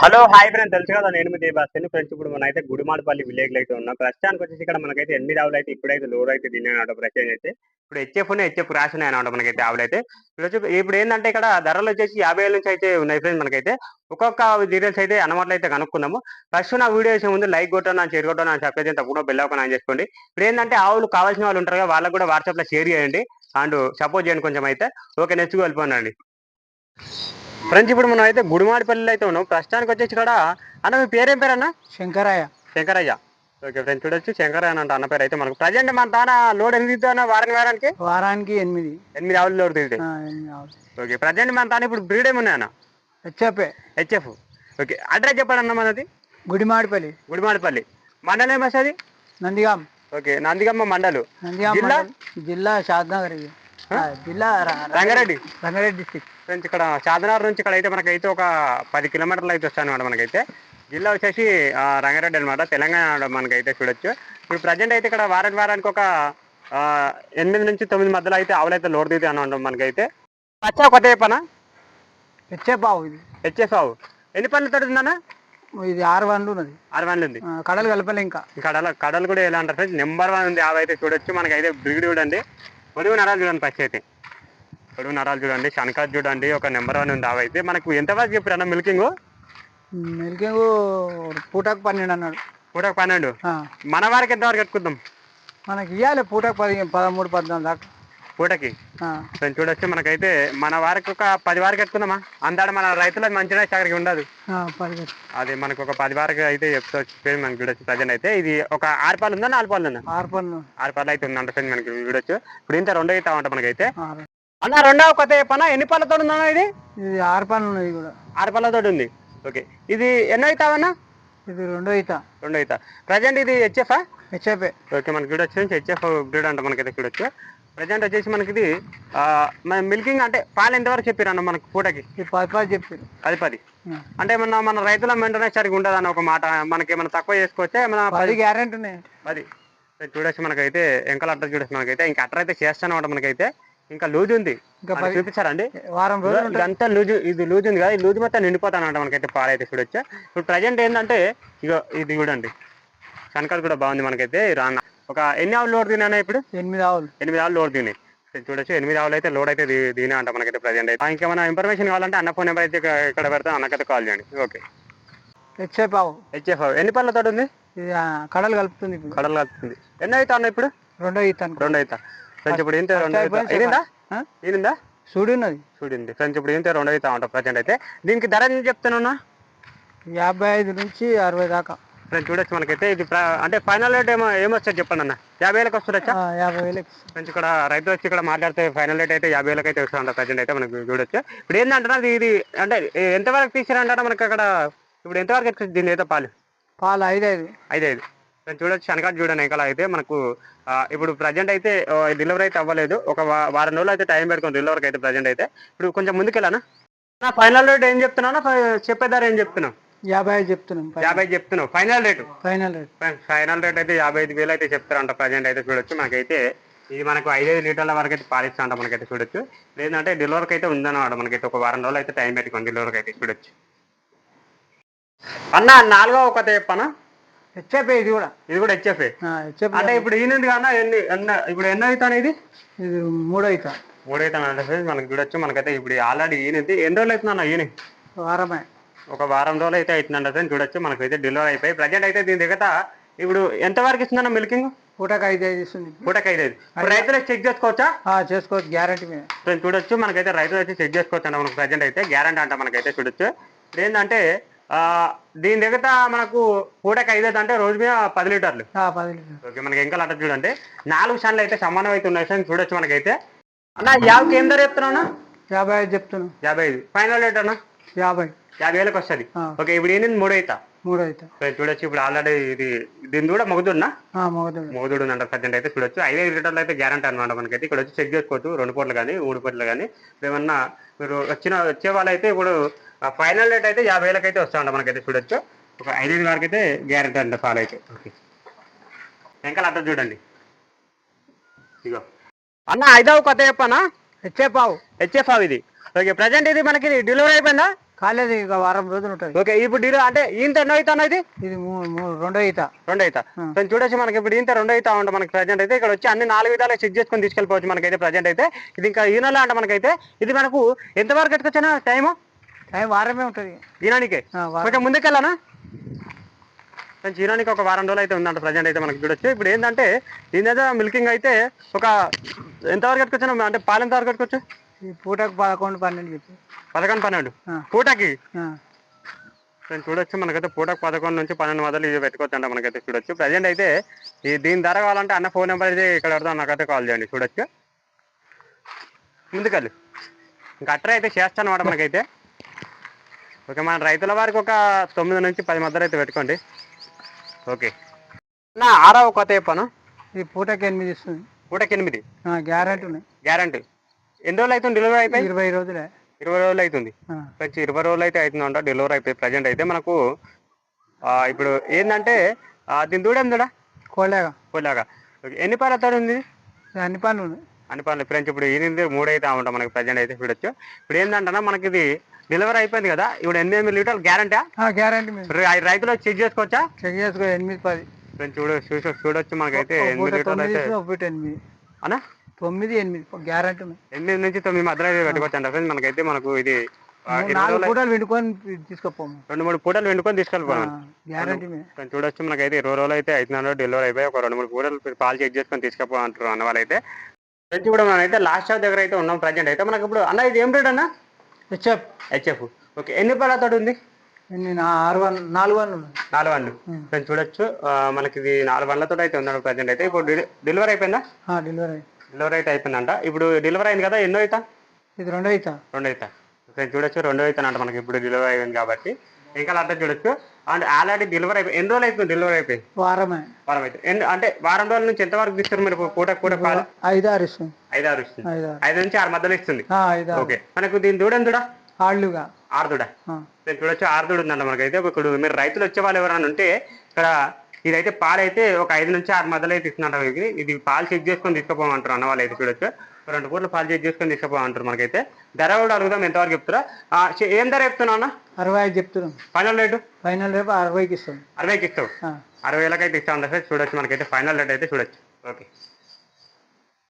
Hello hi friend తెలుసు కదా నేను మీ దేవాస్తని ఫ్రెండ్స్ ఇప్పుడు మనం అయితే గుడిమాడపల్లి విలేజ్లో అయితే ఉన్నాం. ప్రస్తుతానికి వచ్చేసి ఇక్కడ మనకైతే ఎనిమిది ఆవులు అయితే ఇప్పుడైతే లోడ్ అయితే తిన్నాయి ప్రస్తుతం అయితే. ఇప్పుడు హెచ్ఎఫ్ హెచ్ఎఫ్ రాసినాయి అనమాట మనకైతే ఆవులు అయితే. ఇప్పుడు ఇప్పుడు ఏంటంటే ఇక్కడ ధరలు వచ్చేసి యాభై వేల నుంచి అయితే ఉన్నాయి ఫ్రెండ్స్ మనకైతే. ఒక్కొక్క డీటెయిల్స్ అయితే అన్నమాటలు అయితే కనుక్కుందాము. ఫస్ట్ నా వీడియో చేసే ముందు లైక్ కొట్టాను షేర్ కొట్టాను అని చెప్పేది తప్పకుండా బెల్ ఒక ఆన్ చేసుకోండి. ఇప్పుడు ఏంటంటే ఆవులు కావాల్సిన వాళ్ళు ఉంటారు కదా వాళ్ళకు కూడా వాట్సాప్లో షేర్ చేయండి. అండ్ సపోర్ట్ చేయండి కొంచెం అయితే. ఓకే నెక్స్ట్ వెళ్ళిపోనండి ఫ్రెండ్స్ ఇప్పుడు మనం అయితే గుడిమాడిపల్లిలో అయితే ఉన్నాం. ప్రస్తుతానికి వచ్చేసి ఇక్కడ అన్న మీ పేరేం పేరు అన్న? శంకరయ్య. శంకరయ్య. ఓకే ఫ్రెండ్స్ చూడొచ్చు. శంకరయ్య అని అంట అన్న పేరు అయితే మనకు. ప్రజెంట్ మన తాన లోడ్ ఎన్ని దిగుతున్నా వారానికి వారానికి? వారానికి ఎనిమిది. ఎనిమిది ఆవులు లోడ్ దిగుతాయి ఎనిమిది. ఓకే ప్రజెంట్ మన తాన ఇప్పుడు బ్రీడ్ ఏమున్నాయన్న హెచ్ఎఫ్ఏ హెచ్ఎఫ్. ఓకే అడ్రస్ చెప్పండి అన్న మనది. గుడిమాడిపల్లి. గుడిమాడిపల్లి. మండలం ఏమొస్తుంది నందిగాం. ఓకే నందిగమ్మ మండలు. జిల్లా? జిల్లా షాద్నగర్ జిల్లా రంగారెడ్డి. రంగారెడ్డి డిస్టిక్. ఇక్కడ చాదనార్ నుంచి ఇక్కడ అయితే మనకైతే ఒక పది కిలోమీటర్లు అయితే వస్తాయి అనమాట మనకైతే. జిల్లా వచ్చేసి రంగారెడ్డి అనమాట తెలంగాణ మనకైతే చూడొచ్చు. ఇప్పుడు ప్రజెంట్ అయితే ఇక్కడ వారానికి వారానికి ఒక ఎనిమిది నుంచి తొమ్మిది మధ్యలో అయితే ఆవులు అయితే లోడ్ దిగుతాయి అనమాట మనకైతే. పచ్చా కొత్త చెప్పనా? హెచ్ఎఫ్ ఆవు ఇది. హెచ్ఎఫ్ ఆవు ఎన్ని పనులతో ఉందన్న ఇది ఆరు వన్లు ఉన్నది. ఆరు వన్లు ఉంది. కడలు కలపలే ఇంకా. కడల కడలు కూడా ఎలా అంటారు ఫ్రెండ్స్? నెంబర్ వన్ ఉంది. ఆవు అయితే చూడొచ్చు. మనకైతే బ్రిగడ్ చూడండి పొడుగు నరాలు చూడండి ఫస్ట్ అయితే. పొడుగు నరాలు చూడండి శనకాలు చూడండి ఒక నెంబర్ వన్ ఉంది. అయితే మనకు ఎంత వరకు చెప్పారు అన్న మిల్కింగ్ మిల్కింగ్ పూటకు పన్నెండు అన్నాడు. కూడా పన్నెండు? మన వారికి ఎంత వరకు కట్టుకుందాం మనకి ఇవ్వాలి పూటకు పది పదమూడు పద్నాలుగు దాకా. పూటకి? కొంచెం చూడొచ్చు. మనకైతే మన వారికి ఒక పది వారికి కట్టుకుందామా? అందాడ మన రైతులకు మంచిగా చక్కడికి ఉండదు. అది మనకు ఒక పది వారికి అయితే చెప్తే మనకి చూడొచ్చు. ప్రజెంట్ అయితే ఇది ఒక ఆరు పాలు ఉందా నాలుగు పాలు ఉందా? ఆరు పనులు ఆరు పాలు అయితే ఉందంట ఫ్రెండ్ మనకి చూడొచ్చు. ఇప్పుడు ఇంత రెండో అవుతా ఉంటా మనకైతే. అన్న రెండవ కొత్త చెప్పనా ఎన్ని పళ్ళతో ఉందా ఇది? ఇది ఆరు పనులు ఉన్నది కూడా. ఆరు పళ్ళతో ఉంది. ఓకే. ఇది ఎన్నో అవుతావన్నా ఇది రెండో ఈత. రెండో అవుతా ప్రజెంట్ ఇది హెచ్ఎఫ్? హెచ్ఎఫ్ఏ ఓకే మనకి చూడొచ్చు. హెచ్ఎఫ్ బ్రీడ్ అంట మనకైతే చూడొచ్చు. ప్రజెంట్ వచ్చేసి మనకి ఇది మన మిల్కింగ్ అంటే పాలు ఎంతవరకు చెప్పారు అన్న మనకు పూటకి? పది పది చెప్పారు. పది ఆ. అంటే మన మన రైతుల వెంటనే సరిగా ఉండదు ఒక మాట మనకి ఏమైనా తక్కువ చేసుకోవచ్చా? ఏమైనా పది? గ్యారెంటీ ఉన్నాయి. పది. చూడొచ్చు మనకైతే ఎంకల అట్ట చూడొచ్చు మనకైతే. ఇంకా అట్ట అయితే చేస్తాను అనమాట మనకైతే. ఇంకా లూజ్ ఉంది. పది చూపించారండి. వారం రోజులు ఇదంతా లూజ్ ఇది లూజ్ ఉంది కదా ఈ లూజ్ మొత్తం నిండిపోతాను అనమాట మనకైతే పాలైతే చూడొచ్చు. ఇప్పుడు ప్రజెంట్ ఏంటంటే ఇగో ఇది చూడండి. శనకాలు కూడా బాగుంది మనకైతే. రాన్న ఒక ఎన్ని ఆవులు లోడ్ తిన్నా ఇప్పుడు? ఎనిమిది ఆవులు. ఎనిమిది ఆవులు లోడ్ తిని చూడొచ్చు ఎనిమిది ఆవులు అయితే లోడ్ అయితే దీనే అంట మనకైతే ప్రజెంట్ అయితే ఇంకేమైనా ఇన్ఫర్మేషన్ కావాలంటే అన్న ఫోన్ నెంబర్ అయితే ఇక్కడ పెడతా అన్నకైతే కాల్ చేయండి. ఓకే హెచ్ఎఫ్ ఆవు హెచ్ఎఫ్ ఎన్ని పళ్ళతో ఉంది? ఇది కడలు కలుపుతుంది కడలు కలుపుతుంది. ఎన్ని అవుతా అన్న ఇప్పుడు? రెండో అనుకో రెండు అవుతా ఫ్రెండ్స్ ఇప్పుడు ఏంటి రెండు అవుతా ఉన్నది చూడండి ఫ్రెండ్స్ ఇప్పుడు ఏంటి రెండు అవుతా ఉంటా ప్రజెంట్ అయితే. దీనికి ధర ఏం చెప్తానున్నా? యాభై ఐదు నుంచి అరవై దాకా. ఫ్రెండ్స్ చూడొచ్చు మనకైతే. ఇది అంటే ఫైనల్ రేట్ ఏమో ఏమొస్తుంది చెప్పండి అన్న? యాభై వేలకు వస్తుందచ్చా? ఆ, యాభై ఫ్రెండ్స్ ఇక్కడ రైతు వచ్చి ఇక్కడ మాట్లాడితే ఫైనల్ రేట్ అయితే యాభై వేలకు అయితే వస్తుందంట ప్రజెంట్ అయితే మనకు చూడొచ్చు. ఇప్పుడు ఏంటంటే ఇది ఇది అంటే ఎంతవరకు తీసారంటే మనకి అక్కడ ఇప్పుడు ఎంతవరకు ఎక్కువ దీని అయితే పాలు? పాలు ఐదు ఐదు ఐదు ఐదు ఫ్రెండ్స్ చూడొచ్చు. శనకాలు చూడండి ఇంకా అయితే మనకు ఇప్పుడు ప్రజెంట్ అయితే డెలివరీ అయితే అవ్వలేదు. ఒక వారం రోజులు అయితే టైం పెట్టుకుని డెలివరీకి అయితే ప్రజెంట్ అయితే. ఇప్పుడు కొంచెం ముందుకెళ్ళానా? ఫైనల్ రేట్ ఏం చెప్తున్నా చెప్పేదారు ఏం చెప్తున్నావు? యాభై ఐదు చెప్తున్నాం యాభై చెప్తున్నావు final rate final rate final rate అయితే యాభై ఐదు వేలు అయితే చెప్తారంట ప్రజెంట్ అయితే చూడొచ్చు మనకైతే ఇది మనకు ఐదైదు లీటర్ల వరకు అయితే పాలిస్తా అంట మనకైతే చూడొచ్చు. లేదంటే డెలివరీకి అయితే ఉందన్నమాట మనకైతే ఒక వారం రోజులు అయితే టైం పెట్టుకోండి డెలివరీకి అయితే చూడొచ్చు. అన్న నాలుగో ఒక చెప్పనా? హెచ్ఎఫ్ ఇది కూడా. ఇది కూడా హెచ్ఎఫ్ఏ హెచ్ఎఫ్ అంటే ఇప్పుడు ఈయనది కన్నా ఎన్ని ఇప్పుడు ఎన్నో అవుతాను ఇది? ఇది మూడో ఈత. మూడు అవుతాను అంటే మనకి చూడొచ్చు. మనకైతే ఇప్పుడు ఆల్రెడీ ఈయనది ఎన్ని రోజులు అవుతుందన్న ఈయన? వారమే. ఒక వారం రోజులు అయితే అవుతుందంట ఫ్రెండ్ చూడొచ్చు మనకైతే డెలివరీ అయిపోయి ప్రజెంట్ అయితే దీని దగ్గర ఇప్పుడు ఎంత వరకు ఇస్తుందన్న మిల్కింగ్ పూటకు ఐదు ఐదు ఇస్తుంది. పూటకి ఐదు ఐదు. రైతులకు చెక్ చేసుకోవచ్చా? ఆ, చేసుకోవచ్చు గ్యారెంటీ మీద. ఫ్రెండ్ చూడొచ్చు మనకైతే రైతులు అయితే చెక్ చేసుకోవచ్చు అంట మనకు ప్రజెంట్ అయితే. గ్యారంటీ అంట మనకైతే చూడొచ్చు. ఏంటంటే దీని దగ్గర మనకు పూటకి ఐదు అంటే రోజు మీద పది లీటర్లు. పది ఓకే మనకి ఇంకా అట్ట చూడండి. నాలుగు షన్లు అయితే సమానం అయితే ఉన్నాయి ఫ్రెండ్ చూడొచ్చు మనకైతే. అన్న యాభైకి ఏం ధర చెప్తున్నావు యాభై ఐదు చెప్తున్నాం యాభై ఐదు. ఫైనల్ రేట్ అన్న? యాభై. యాభై వేలకు వస్తుంది. ఓకే ఇప్పుడు ఏంటి మూడు అవుతా మూడో ఫ్రెండ్ చూడొచ్చు. ఇప్పుడు ఆల్రెడీ ఇది దీని కూడా మగదున్నా ఆ, మగదుడు అంటారు ప్రజెంట్ అయితే చూడొచ్చు. ఐదైదు లీటర్లు అయితే గ్యారంటీ అనమాట మనకైతే. ఇక్కడ వచ్చి చెక్ చేసుకోవచ్చు. రెండు పూటలు కానీ మూడు పూటలు కానీ. ఏమన్నా మీరు వచ్చిన వచ్చే వాళ్ళు అయితే ఇప్పుడు ఫైనల్ రేట్ అయితే యాభై వేలకు అయితే వస్తామంట మనకైతే చూడొచ్చు. ఒక ఐదైదు వరకు అయితే గ్యారంటీ అంట పాలు అయితే. ఓకే. వెంకల అట్ట చూడండి. ఇగో. అన్న ఐదవ కొత్త చెప్పనా? హెచ్ఎఫ్ ఆవు హెచ్ఎఫ్ ఇది. ఓకే ప్రజెంట్ ఇది మనకి డెలివరీ అయిపోయిందా? కాలేదు ఇక వారం రోజులు ఉంటుంది. ఓకే ఇప్పుడు డీల్ అంటే ఇంత ఎన్నో అవుతా ఇది? ఇది మూ- మూ- రెండో ఈత. రెండు అవుతా. సో చూడొచ్చు మనకి ఇప్పుడు ఇంత రెండు అవుతా ఉంటాం మనకి ప్రజెంట్ అయితే ఇక్కడ వచ్చి అన్ని నాలుగు విధాలు చెక్ చేసుకొని తీసుకెళ్ళిపోవచ్చు మనకైతే ప్రజెంట్ అయితే. ఇది ఇంకా ఈ నెల అంటే మనకైతే ఇది మనకు ఎంతవరకు ఎట్టుకొచ్చానా టైము టైం వారమే ఉంటుంది. ఈనానికి ఆ, వారం. కొంచెం ముందుకెళ్ళానా? కొంచెం ఈనానికి ఒక వారం రోజులు అయితే ఉందంట ప్రజెంట్ అయితే మనకి చూడొచ్చు. ఇప్పుడు ఏంటంటే దీని మీద మిల్కింగ్ అయితే ఒక ఎంతవరకు ఎట్టుకొచ్చాను అంటే పాలు ఎంతవరకు ఎట్టుకోవచ్చు ఈ పూటకు పదకొండు పన్నెండు చెప్పి. పదకొండు పన్నెండు. పూటకి? నేను చూడొచ్చు. మనకైతే పూటకు పదకొండు నుంచి పన్నెండు మొదలు ఇది పెట్టుకోవచ్చు అంట మనకైతే చూడొచ్చు. ప్రజెంట్ అయితే ఈ దీని ధర కావాలంటే అన్న ఫోన్ నెంబర్ అయితే ఇక్కడ పెడతాను నాకైతే కాల్ చేయండి చూడొచ్చు. ముందుకెళ్ళు. ఇంకా అట్రా అయితే చేస్తాను అనమాట మనకైతే. ఓకే మన రైతుల వారికి ఒక తొమ్మిది నుంచి పది మధ్యలో అయితే పెట్టుకోండి. ఓకే. నా ఆరవ కొత్త చెప్పాను ఇది పూటకి ఎనిమిది ఇస్తుంది. పూటకి ఎనిమిది? గ్యారంటీ ఉన్నాయి. గ్యారంటీ. ఎన్ని రోజులు అవుతుంది డెలివరీ అయిపోయి ఇరవై రోజులే. ఇరవై రోజులు అవుతుంది. వచ్చి ఇరవై రోజులు అయితే అవుతుందంట డెలివరీ అయిపోయి ప్రజెంట్ అయితే మనకు ఆ, ఇప్పుడు ఏంటంటే దీని దూడ దూడ? కోలేగా ఓకే. ఎన్ని పాలు అత్తాడు ఉంది? అన్ని పనులు అన్ని పాలు. ఫ్రెండ్స్ ఇప్పుడు ఇది మూడు అయితే ఉంటాం మనకి ప్రజెంట్ అయితే చూడొచ్చు. ఇప్పుడు ఏంటంటే మనకి ఇది డెలివరీ అయిపోయింది కదా ఇప్పుడు ఎనిమిది ఎనిమిది లీటర్లు గ్యారంటీ గ్యారంటీ రైతులు చెక్ చేసుకోవచ్చా? చెక్ చేసుకో ఎనిమిది పది. ఫ్రెండ్స్ చూడ చూడొచ్చు మనకైతే ఎనిమిది లీటర్లు తొమ్మిది అయితే. ఇస్తుంది, తొమ్మిది ఎనిమిది. గ్యారంటీ ఉన్నాయి ఎనిమిది నుంచి తొమ్మిది మధ్యలో పెట్టుకోవచ్చు ఫ్రెండ్స్ మనకైతే మనకు ఇది నాలుగు పూటలు విండుకొని తీసుకుపోము. రెండు మూడు పూటలు వెండుకొని తీసుకెళ్ళిపోవాలి. గ్యారంటీ చూడొచ్చు మనకైతే ఇరవై రోజులు అయితే అవుతున్నాడు డెలివరీ అయిపోయి ఒక రెండు మూడు కూరలు పాలు చెక్ చేసుకొని తీసుకపో అంటారు అన్న వాళ్ళైతే. ఫ్రెండ్స్ ఇప్పుడు మనం అయితే లాస్ట్ షాప్ దగ్గర అయితే ఉన్నాం ప్రజెంట్ అయితే. మనకి ఇప్పుడు అన్న ఇది ఏం రేట్ అన్న? హెచ్ఎఫ్ హెచ్ఎఫ్ ఓకే ఎన్ని పాలతో ఉంది? నాలుగు వన్ ఉన్నాయి. నాలుగు వండ్లు ఉం. ఫ్రెండ్స్ చూడొచ్చు. మనకి ఇది నాలుగు వందలతో అయితే ఉన్నాడు ప్రజెంట్ అయితే. ఇప్పుడు డెలి- డెలివరీ అయిపోయిందా? డెలివరీ డెలివరీ అయితే అయిపోయిందంట. ఇప్పుడు డెలివరీ అయింది కదా ఎన్నో అవుతా ఇది రెండో ఈత. రెండు అవుతా ఫ్రెండ్స్ చూడొచ్చు రెండో అవుతానంట మనకి ఇప్పుడు డెలివరీ అయింది కాబట్టి. ఇంకా అర్థం చూడొచ్చు. అండ్ ఆల్రెడీ డెలివరీ అయిపోయి ఎన్ని రోజులు అయిపోయింది డెలివరీ అయిపోయి? వారమే. వారం అయితే. అంటే వారం రోజుల నుంచి ఎంతవరకు ఇస్తారు మీరు పూట పూట పాలు? ఐదు ఆరు ఇస్తుంది. ఐదు ఆరు ఇస్తుంది ఐదు నుంచి ఆరు మధ్యలో ఇస్తుంది. ఓకే మనకు దీని దూడని దూడ? ఆళ్ళుగా. ఆరు దూడ ఆ, నేను చూడొచ్చు ఆరు దూడ ఉందంట మనకైతే. ఇప్పుడు మీరు రైతులు వచ్చే వాళ్ళు ఎవరైనా ఉంటే ఇక్కడ ఇదైతే పాలు అయితే ఒక ఐదు నుంచి ఆరు మధ్యలో అయితే ఇస్తున్నట్టు వీరికి. ఇది పాలు చెక్ చేసుకొని తీసుకుపోమంటారు అన్న వాళ్ళు అయితే చూడొచ్చు రెండు పూటలు పాలు చెక్ చేసుకొని తీసుకుపోమంటారు మనకైతే. ధర కూడా అడుగుదాం ఎంతవరకు చెప్తారా? ఏం ధర చెప్తున్నావు అన్న? అరవై ఐదు చెప్తున్నాం. Final rate? ఫైనల్ రేపు అరవైకి ఇస్తాం. అరవైకి ఇస్తావు? అరవై వేలకైతే ఇస్తా సార్. చూడొచ్చు మనకైతే. ఫైనల్ రేట్ అయితే చూడొచ్చు. ఓకే.